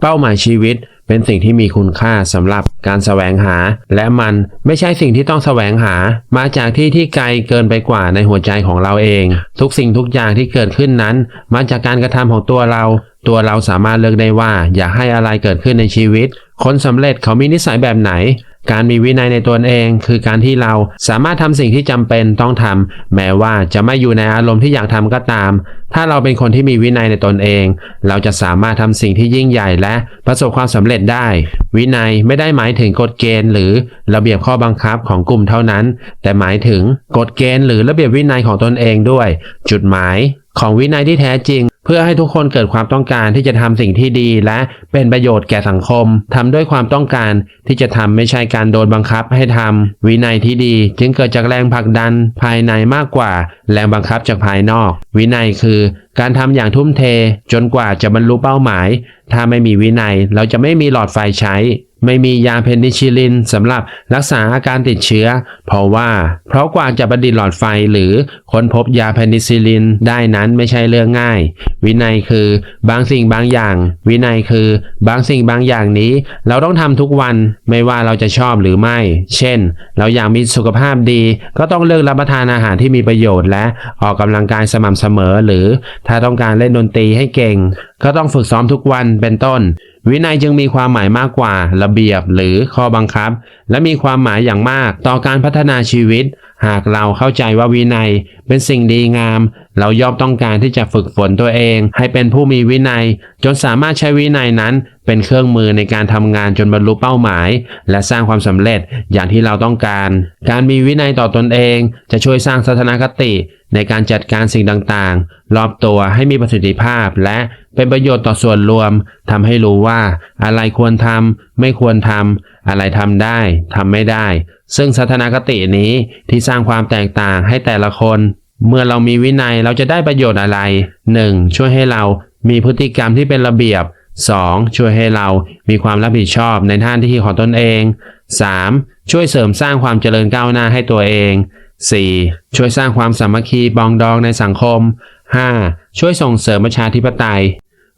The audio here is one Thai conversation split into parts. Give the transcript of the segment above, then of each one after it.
เป้าหมายชีวิตเป็นสิ่งที่มีคุณค่าสำหรับการแสวงหา และมันไม่ใช่สิ่งที่ต้องแสวงหา มาจากที่ที่ไกลเกินไปกว่าในหัวใจของเราเอง ทุกสิ่งทุกอย่างที่เกิดขึ้นนั้น มาจากการกระทำของตัวเรา ตัวเราสามารถเลือกได้ว่า อยากให้อะไรเกิดขึ้นในชีวิต คนสำเร็จเขามีนิสัยแบบไหน การมีวินัยในตนเอง คือการที่เราสามารถทำสิ่งที่จำเป็นต้องทำแม้ว่าจะไม่อยู่ในอารมณ์ที่อยากทำก็ตาม ถ้าเราเป็นคนที่มีวินัยในตนเอง เราจะสามารถทำสิ่งที่ยิ่งใหญ่และประสบความสำเร็จได้ วินัยไม่ได้หมายถึงกฎเกณฑ์ หรือระเบียบข้อบังคับของกลุ่มเท่านั้น แต่หมายถึงกฎเกณฑ์ หรือระเบียบวินัยของตนเองด้วย จุดหมายของวินัยที่แท้จริง พื่อให้ทุกคนเกิดความต้องการที่จะทำสิ่งที่ดีและเป็นประโยชน์แก่สังคมทำด้วยความต้องการที่จะทำไม่ใช่การโดนบังคับให้ทำวินัยที่ดี จึงเกิดจากแรงผลักดันภายในมากกว่า แรงบังคับจากภายนอก วินัยคือการทำอย่างทุ่มเท จนกว่าจะบรรลุเป้าหมาย ถ้าไม่มีวินัยเราจะไม่มีหลอดไฟใช้ ไม่มียาเพนิซิลินสำหรับรักษาอาการติดเชื้อ เพราะว่า เพราะกว่าจะประดิษฐ์หลอดไฟหรือค้นพบยาเพนิซิลินได้นั้นไม่ใช่เรื่องง่าย วินัยคือบางสิ่งบางอย่าง วินัยคือบางสิ่งบางอย่างนี้ เราต้องทำทุกวันไม่ว่าเราจะชอบหรือไม่ เช่น เราอยากมีสุขภาพดี ก็ต้องเลือกรับประทานอาหารที่มีประโยชน์ และออกกำลังกายสม่ำเสมอ หรือถ้าต้องการเล่นดนตรีให้เก่ง ก็ต้องฝึกซ้อมทุกวันเป็นต้น วินัยจึงมีความหมายมากกว่า ระเบียบหรือข้อบังคับ และมีความหมายอย่างมากต่อการพัฒนาชีวิต หากเราเข้าใจว่าวินัยเป็นสิ่งดีงาม เราย่อมต้องการที่จะฝึกฝนตัวเอง ให้เป็นผู้มีวินัย จนสามารถใช้วินัยนั้น เป็นเครื่องมือในการทำงานจนบรรลุเป้าหมาย และสร้างความสำเร็จอย่างที่เราต้องการ การมีวินัยต่อตนเอง จะช่วยสร้างทัศนคติ ในการจัดการสิ่งต่างๆ รอบตัวให้มีประสิทธิภาพ และเป็นประโยชน์ต่อส่วนรวมทำให้รู้ว่าอะไรควรทำไม่ควรทำอะไรทำได้ทำไม่ได้ ซึ่งทัศนคตินี้ที่สร้างความแตกต่างให้แต่ละคน เมื่อเรามีวินัยเราจะได้ประโยชน์อะไร 1. ช่วยให้เรามีพฤติกรรมที่เป็นระเบียบ 2. ช่วยให้เรามีความรับผิดชอบในหน้าที่ของตนเอง 3. ช่วยเสริมสร้างความเจริญก้าวหน้าให้ตัวเอง 4. ช่วยสร้างความสามัคคีปองดองในสังคม 5. ช่วยส่งเสริมประชาธิปไตย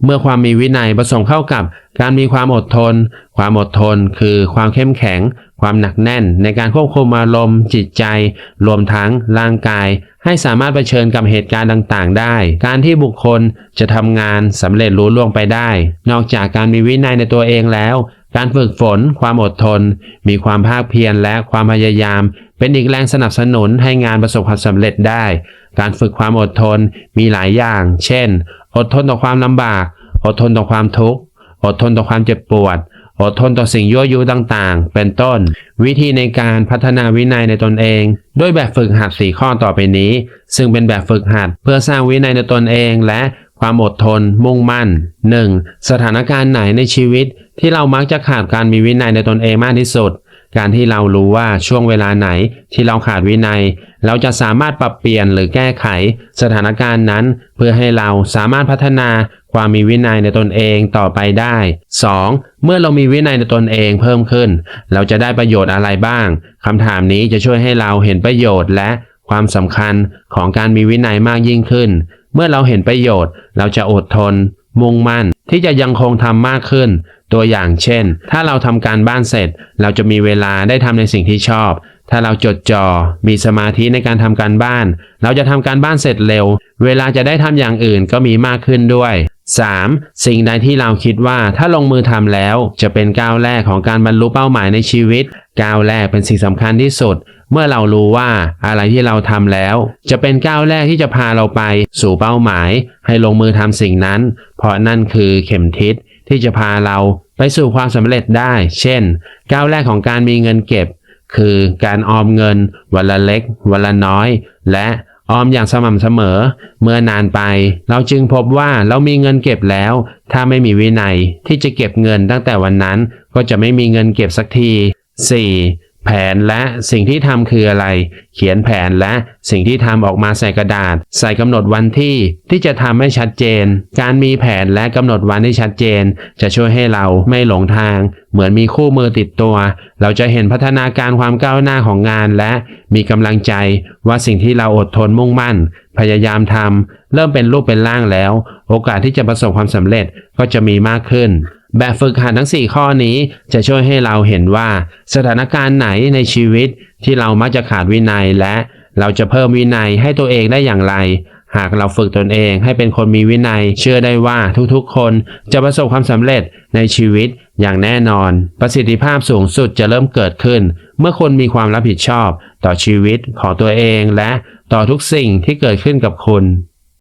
เมื่อความมีวินัยผสมเข้ากับการมีความอดทน ความอดทนคือความเข้มแข็ง ความหนักแน่น ในการควบคุมอารมณ์ จิตใจ รวมทั้งร่างกาย ให้สามารถเผชิญกับเหตุการณ์ต่างๆ ได้ การที่บุคคลจะทำงานสำเร็จรู้ล่วงไปได้ นอกจากการมีวินัยในตัวเองแล้วการฝึกฝน ความอดทน มีความภาคเพียรและความพยายาม เป็นอีกแรงสนับสนุนให้งานประสบความสำเร็จได้ การฝึกความอดทนมีหลายอย่าง เช่น อดทนต่อความลำบาก อดทนต่อความทุกข์ อดทนต่อความเจ็บปวด อดทนต่อสิ่งยั่วยุต่างๆ เป็นต้น วิธีในการพัฒนาวินัยในตนเอง ด้วยแบบฝึกหัด4ข้อต่อไปนี้ ซึ่งเป็นแบบฝึกหัดเพื่อสร้างวินัยในตนเองและความอดทน มุ่งมั่น 1. สถานการณ์ไหนในชีวิตที่เรามักจะขาดการมีวินัยในตนเองมากที่สุด การที่เรารู้ว่าช่วงเวลาไหนที่เราขาดวินัย เราจะสามารถปรับเปลี่ยนหรือแก้ไขสถานการณ์นั้น เพื่อให้เราสามารถพัฒนาความมีวินัยในตนเองต่อไปได้ 2. เมื่อเรามีวินัยในตนเองเพิ่มขึ้น เราจะได้ประโยชน์อะไรบ้างคำถามนี้จะช่วยให้เราเห็นประโยชน์และความสำคัญของการมีวินัยมากยิ่งขึ้น เมื่อเราเห็นประโยชน์ เราจะอดทน มุ่งมั่นที่จะยังคงทำมากขึ้น ตัวอย่างเช่น ถ้าเราทำการบ้านเสร็จ เราจะมีเวลาได้ทำในสิ่งที่ชอบ ถ้าเราจดจ่อ มีสมาธิในการทำการบ้าน เราจะทำการบ้านเสร็จเร็ว เวลาจะได้ทำอย่างอื่นก็มีมากขึ้นด้วย 3. สิ่งใดที่เราคิดว่าถ้าลงมือทำแล้วจะเป็นก้าวแรกของการบรรลุเป้าหมายในชีวิต ก้าวแรกเป็นสิ่งสำคัญที่สุด เมื่อเรารู้ว่าอะไรที่เราทำแล้ว จะเป็นก้าวแรกที่จะพาเราไป สู่เป้าหมาย ให้ลงมือทำสิ่งนั้น เพราะนั่นคือเข็มทิศ ที่จะพาเราไปสู่ความสำเร็จได้ เช่น ก้าวแรกของการมีเงินเก็บ คือการออมเงิน วันละเล็ก วันละน้อย และออมอย่างสม่ำเสมอ เมื่อนานไป เราจึงพบว่าเรามีเงินเก็บแล้ว ถ้าไม่มีวินัยที่จะเก็บเงินตั้งแต่วันนั้น ก็จะไม่มีเงินเก็บสักที 4. แผนและสิ่งที่ทำคืออะไร เขียนแผนและสิ่งที่ทำออกมาใส่กระดาษ ใส่กำหนดวันที่ที่จะทำให้ชัดเจน การมีแผนและกำหนดวันที่ชัดเจน จะช่วยให้เราไม่หลงทาง เหมือนมีคู่มือติดตัว เราจะเห็นพัฒนาการความก้าวหน้าของงานและมีกำลังใจว่าสิ่งที่เราอดทนมุ่งมั่น พยายามทำเริ่มเป็นรูปเป็นร่างแล้ว โอกาสที่จะประสบความสำเร็จก็จะมีมากขึ้น แบบฝึกหัดทั้ง 4 ข้อนี้จะช่วยให้เราเห็นว่า สถานการณ์ไหนในชีวิตที่เรามักจะขาดวินัยและเราจะเพิ่มวินัยให้ตัวเองได้อย่างไร หากเราฝึกตนเองให้เป็นคนมีวินัย เชื่อได้ว่าทุกๆ คนจะประสบความสำเร็จในชีวิตอย่างแน่นอน ประสิทธิภาพสูงสุดจะเริ่มเกิดขึ้น เมื่อคนมีความรับผิดชอบ ต่อชีวิตของตัวเองและต่อทุกสิ่งที่เกิดขึ้นกับคุณ